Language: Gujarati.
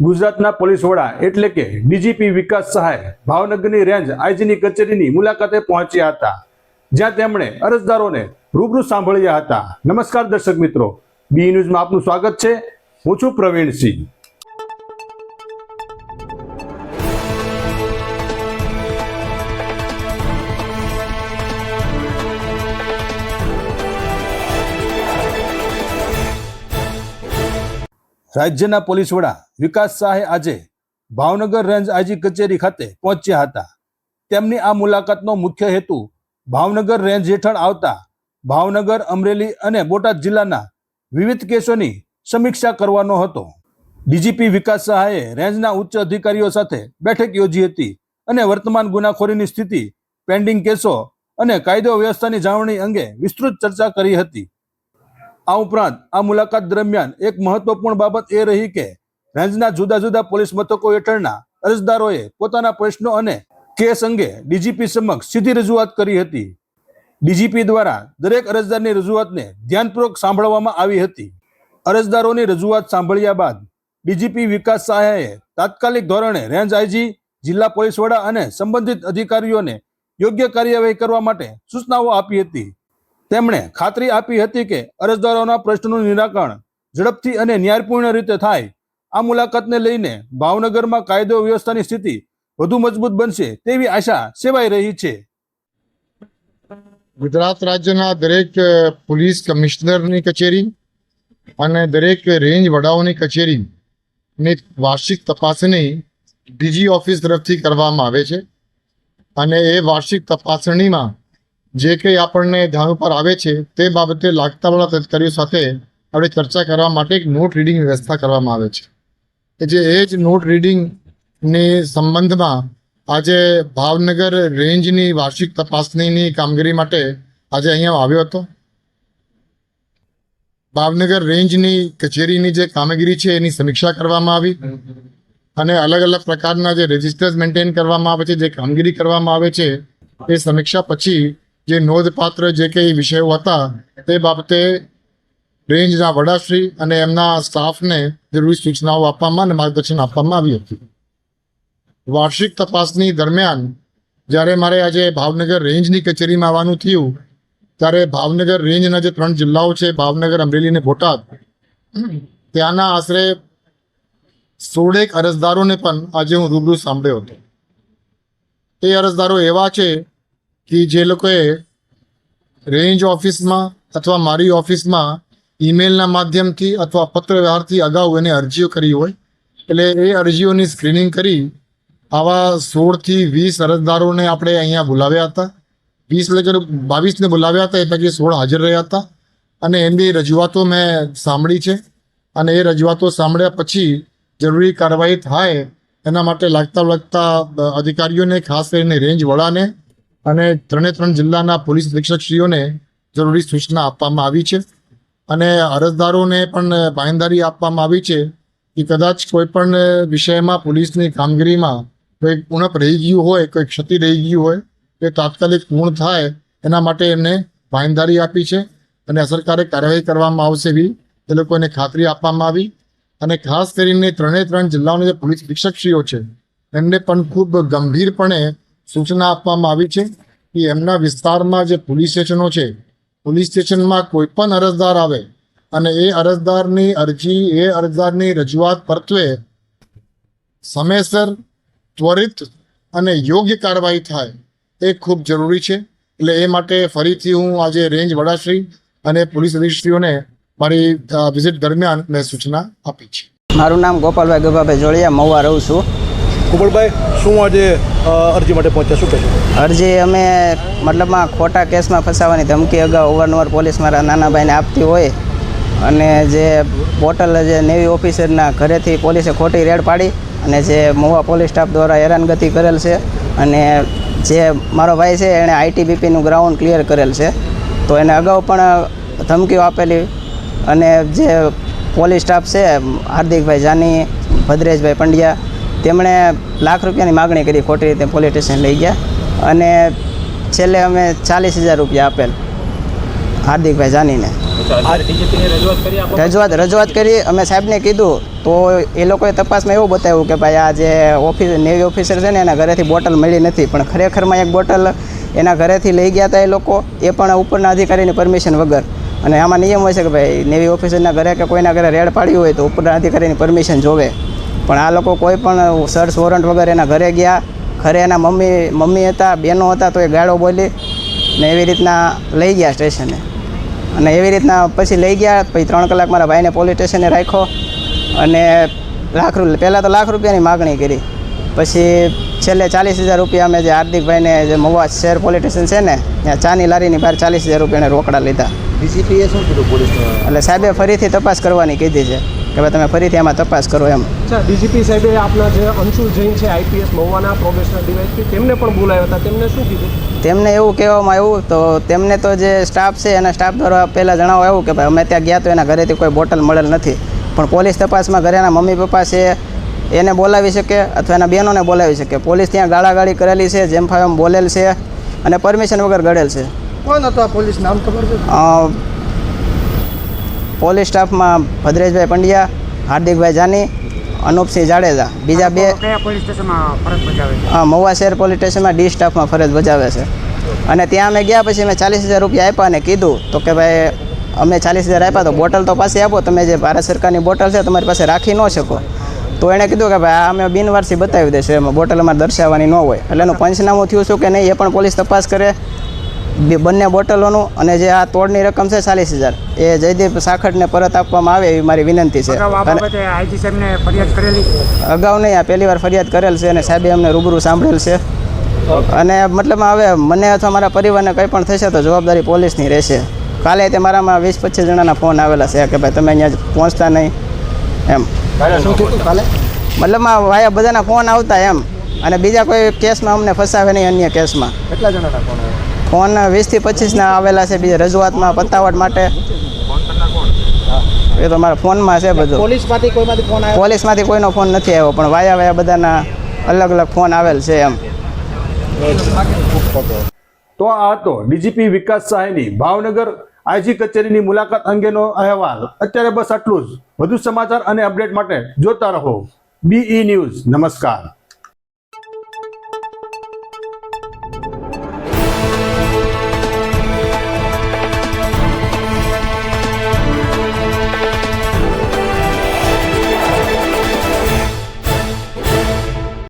ગુજરાતના પોલીસ વડા એટલે કે ડીજીપી વિકાસ સહાય ભાવનગરની રેન્જ આઈજીની કચેરીની મુલાકાતે પહોંચ્યા હતા, જ્યાં તેમણે અરજદારોને રૂબરૂ સાંભળ્યા હતા. નમસ્કાર દર્શક મિત્રો, બી ન્યૂઝમાં આપનું સ્વાગત છે. હું છું પ્રવીણસિંહ. રાજ્યના પોલીસ વડા વિકાસ શાહે આજે ભાવનગર રેન્જ આઈજી કચેરી ખાતે પહોંચ્યા હતા. તેમની આ મુલાકાતનો મુખ્ય હેતુ ભાવનગર રેન્જ હેઠળ આવતા ભાવનગર, અમરેલી અને બોટાદ જિલ્લાના વિવિધ કેસોની સમીક્ષા કરવાનો હતો. ડીજીપી વિકાસ સહાયે રેન્જના ઉચ્ચ અધિકારીઓ સાથે બેઠક યોજી હતી અને વર્તમાન ગુનાખોરીની સ્થિતિ, પેન્ડિંગ કેસો અને કાયદો વ્યવસ્થાની જાળવણી અંગે વિસ્તૃત ચર્ચા કરી હતી. આ ઉપરાંત આ મુલાકાત દરમિયાન એક મહત્વપૂર્ણ બાબત એ રહી કે રેન્જના જુદા જુદા પોલીસ મથકો હેઠળના અરજદારોએ પોતાના પ્રશ્નો અને કેસ અંગે ડીજીપી સમક્ષ સીધી રજૂઆત કરી હતી. ડીજીપી દ્વારા દરેક અરજદારની રજૂઆતને ધ્યાનપૂર્વક સાંભળવામાં આવી હતી. અરજદારોની રજૂઆત સાંભળ્યા બાદ ડીજીપી વિકાસ સહાયે તાત્કાલિક ધોરણે રેન્જ આઈજી, જિલ્લા પોલીસ વડા અને સંબંધિત અધિકારીઓને યોગ્ય કાર્યવાહી કરવા માટે સૂચનાઓ આપી હતી. તેમણે ખાતરી આપી હતી કે અરજદારોના પ્રશ્નોનું નિરાકરણ ઝડપથી અને ન્યાયપૂર્ણ રીતે થાય. આ મુલાકાતને લઈને ભાવનગરમાં કાયદો વ્યવસ્થાની સ્થિતિ વધુ મજબૂત બનશે તેવી આશા સેવાઈ રહી છે. ગુજરાત રાજ્યના દરેક પોલીસ કમિશનરની કચેરી અને દરેક રેન્જ વડાઓની કચેરીની વાર્ષિક તપાસણી ડીજી ઓફિસ તરફથી કરવામાં આવે છે. અને એ વાર્ષિક તપાસણીમાં જે કંઈ આપણને ધ્યાન ઉપર આવે છે, તે બાબતે લાગતાવાળા અધિકારીઓ સાથે આપણે ચર્ચા કરવા માટે એક નોટ રીડિંગ વ્યવસ્થા કરવામાં આવે છે. કે જે એ જ નોટ રીડિંગની સંબંધમાં આજે ભાવનગર રેન્જની વાર્ષિક તપાસણીની કામગીરી માટે આજે અહીંયા આવ્યો હતો. ભાવનગર રેન્જની કચેરીની જે કામગીરી છે, એની સમીક્ષા કરવામાં આવી અને અલગ અલગ પ્રકારના જે રજિસ્ટર્સ મેન્ટેન કરવામાં આવે છે, જે કામગીરી કરવામાં આવે છે, એ સમીક્ષા પછી જે નોંધપાત્ર જે કંઈ વિષયો હતા તે બાબતે રેન્જના વડાશ્રી અને એમના સ્ટાફને જરૂરી સૂચનાઓ આપવામાં અને માર્ગદર્શન આપવામાં આવ્યું હતું. વાર્ષિક તપાસની દરમિયાન જ્યારે મારે આજે ભાવનગર રેન્જની કચેરીમાં આવવાનું થયું, ત્યારે ભાવનગર રેન્જના જે ત્રણ જિલ્લાઓ છે, ભાવનગર, અમરેલી અને બોટાદ, ત્યાંના આશરે સોળેક અરજદારોને પણ આજે હું રૂબરૂ સાંભળ્યો હતો. એ અરજદારો એવા છે કે જે લોકોએ રેન્જ ઓફિસમાં અથવા મારી ઓફિસમાં ઈમેલના માધ્યમથી અથવા પત્ર વ્યવહારથી અગાઉ એને અરજીઓ કરી હોય, એટલે એ અરજીઓની સ્ક્રીનિંગ કરી આવા સોળથી વીસ અરજદારોને આપણે અહીંયા બોલાવ્યા હતા. વીસ લગન બાવીસને બોલાવ્યા હતા, એ પૈકી સોળ હાજર રહ્યા હતા. અને એમની રજૂઆતો મેં સાંભળી છે. અને એ રજૂઆતો સાંભળ્યા પછી જરૂરી કાર્યવાહી થાય એના માટે લાગતા લાગતા અધિકારીઓને, ખાસ કરીને રેન્જ વડાને અને ત્રણે ત્રણ જિલ્લાના પોલીસ અધિક્ષકશ્રીઓને જરૂરી સૂચના આપવામાં આવી છે. અને અરજદારોને પણ બાંયધરી આપવામાં આવી છે કે કદાચ કોઈ પણ વિષયમાં પોલીસની કામગીરીમાં કોઈ ઉણપ રહી ગયું હોય, કોઈ ક્ષતિ રહી ગયું હોય તે તાત્કાલિક પૂર્ણ થાય, એના માટે એમને બાંયધરી આપી છે. અને અસરકારક કાર્યવાહી કરવામાં આવશે એવી એ લોકોને ખાતરી આપવામાં આવી. અને ખાસ કરીને ત્રણે ત્રણ જિલ્લાઓના જે પોલીસ અધિક્ષકશ્રીઓ છે, એમને પણ ખૂબ ગંભીરપણે સૂચના આપવામાં આવી છે કે એમના વિસ્તારમાં જે પોલીસ સ્ટેશનો છે, પોલીસ સ્ટેશનમાં કોઈ પણ અરજદાર આવે અને એ અરજદારની અરજી, એ અરજદારની રજૂઆત પરત્વે સમયસર, ત્વરિત અને યોગ્ય કાર્યવાહી થાય એ ખૂબ જરૂરી છે. એટલે એ માટે ફરીથી હું આજે રેન્જ વડાશ્રી અને પોલીસ અધિક્ષકશ્રીઓને મારી વિઝિટ દરમિયાન મેં સૂચના આપી છે. મારું નામ ગોપાલભાઈ ગભાભાઈ જોડિયા, મહુવા રહું છું. કુબલભાઈ, શું આજે અરજી માટે પહોંચ્યા? શું કહેશો? અરજી અમે મતલબમાં ખોટા કેસમાં ફસાવાની ધમકી અગાઉ અવારનવાર પોલીસ મારા નાના ભાઈને આપતી હોય અને જે પોર્ટલ જે નેવી ઓફિસરના ઘરેથી પોલીસે ખોટી રેડ પાડી અને જે મહુવા પોલીસ સ્ટાફ દ્વારા હેરાનગતિ કરેલ છે અને જે મારો ભાઈ છે એણે આઈટીબીપીનું ગ્રાઉન્ડ ક્લિયર કરેલ છે. તો એને અગાઉ પણ ધમકીઓ આપેલી અને જે પોલીસ સ્ટાફ છે, હાર્દિકભાઈ જાની, ભદ્રેશભાઈ પંડ્યા તેમણે લાખ રૂપિયાની માગણી કરી ખોટી રીતે પોલીસ સ્ટેશન લઈ ગયા અને છેલ્લે અમે ચાલીસ હજાર રૂપિયા આપેલ હાર્દિકભાઈ જાનીને. રજૂઆત રજૂઆત કરી અમે સાહેબને કીધું તો એ લોકોએ તપાસમાં એવું બતાવ્યું કે ભાઈ આ જે ઓફિસ નેવી ઓફિસર છે ને એના ઘરેથી બોટલ મળી નથી પણ ખરેખરમાં એક બોટલ એના ઘરેથી લઈ ગયા હતા એ લોકો એ પણ ઉપરના અધિકારીની પરમિશન વગર. અને આમાં નિયમ હોય છે કે ભાઈ નેવી ઓફિસરના ઘરે કે કોઈના ઘરે રેડ પાડ્યું હોય તો ઉપરના અધિકારીની પરમિશન જોવે. પણ આ લોકો કોઈ પણ સર્ચ વોરંટ વગર એના ઘરે ગયા. ઘરે એના મમ્મી મમ્મી હતા બહેનો હતા તો એ ગાળો બોલી ને એવી રીતના લઈ ગયા સ્ટેશને. અને એવી રીતના પછી લઈ ગયા પછી ત્રણ કલાક મારા ભાઈને પોલીસ સ્ટેશને રાખ્યો અને લાખ રૂપિયા પહેલાં તો લાખ રૂપિયાની માગણી કરી. પછી છેલ્લે ચાલીસ હજાર રૂપિયા અમે જે હાર્દિકભાઈને જે મવા શહેર પોલીસ સ્ટેશન છે ને ત્યાં ચાની લારીની બહાર ચાલીસ હજાર રૂપિયાને રોકડા લીધા. ડીસીપીએ શું કીધું પોલીસ એટલે સાહેબે ફરીથી તપાસ કરવાની કીધી છે. કે ભાઈ તમે ફરીથી આમાં તપાસ કરો એમ. અચ્છા ડીજીપી સાહેબે આપના જે અંશુલ જૈન છે આઈપીએસ મહુવાના પ્રોબેશનલ ડીવાયસપી તેમને પણ બોલાવ્યા હતા. તેમને શું કીધું? તેમને એવું કહેવામાં આવ્યું તો તેમને તો જે સ્ટાફ છે એના સ્ટાફ દ્વારા પહેલાં જણાવવા આવ્યું કે ભાઈ અમે ત્યાં ગયા તો એના ઘરેથી કોઈ બોટલ મળેલ નથી. પણ પોલીસ તપાસમાં ઘરેના મમ્મી પપ્પા છે એને બોલાવી શકે અથવા એના બહેનોને બોલાવી શકે. પોલીસ ત્યાં ગાળાગાળી કરેલી છે જેમ ફાવે એમ બોલેલ છે અને પરમિશન વગર ગળેલ છે. કોણ હતો આ પોલીસ? નામ ખબર છે? અ, પોલીસ સ્ટાફમાં ભદ્રેશભાઈ પંડ્યા હાર્દિકભાઈ જાની અનુપસિંહ જાડેજા. બીજા બે હા મહુવા શહેર પોલીસ સ્ટેશનમાં ડી સ્ટાફમાં ફરજ બજાવે છે. અને ત્યાં અમે ગયા પછી મેં ચાલીસ હજાર રૂપિયા આપ્યા અને કીધું તો કે ભાઈ અમે ચાલીસ હજાર આપ્યા તો બોટલ તો પાસે આપો તમે જે ભારત સરકારની બોટલ છે તમારી પાસે રાખી ન શકો. તો એણે કીધું કે ભાઈ આ અમે બિનવારસી બતાવી દઈશું એમાં બોટલ અમારે દર્શાવવાની ન હોય. એટલે એનું પંચનામું થયું શું કે નહીં એ પણ પોલીસ તપાસ કરે. બંને બોટલોનું અને જે આ તોડની રકમ છે ચાલીસ હજાર. એ જયદીપ સાખટને પરત આપવામાં આવે એવી મારી વિનંતી છે. અગાઉ નહીં આ પહેલી વાર ફરિયાદ કરેલ છે અને સાહેબે અમને રૂબરૂ સાંભળેલ છે. અને મતલબ હવે મને અથવા મારા પરિવારને કંઈ પણ થશે તો જવાબદારી પોલીસની રહેશે. કાલે તે મારામાં વીસ પચીસ જણાના ફોન આવેલા છે કે ભાઈ તમે અહીંયા પહોંચતા નહીં એમ. મતલબમાં વાયા બધાના ફોન આવતા એમ. અને બીજા કોઈ કેસમાં અમને ફસાવે નહીં અન્ય કેસમાં. કેટલા જણાના ફોન આવ્યા? ફોન વીસથી પચીસના આવેલા છે બીજા રજૂઆતમાં પતાવટ માટે. એ તો મારા ફોનમાં છે બધું. પોલીસમાંથી કોઈમાંથી ફોન આવ્યો? પોલીસમાંથી કોઈનો ફોન નથી આવ્યો પણ વાયા વાયા બધાના અલગ અલગ ફોન આવેલ છે એમ. તો આ હતો ડીજીપી વિકાસ સહાયની ભાવનગર આઈજી કચેરીની મુલાકાત અંગેનો અહેવાલ. અત્યારે બસ આટલું જ. વધુ સમાચાર અને અપડેટ માટે જોતા રહો. બીઈ ન્યૂઝ નમસ્કાર.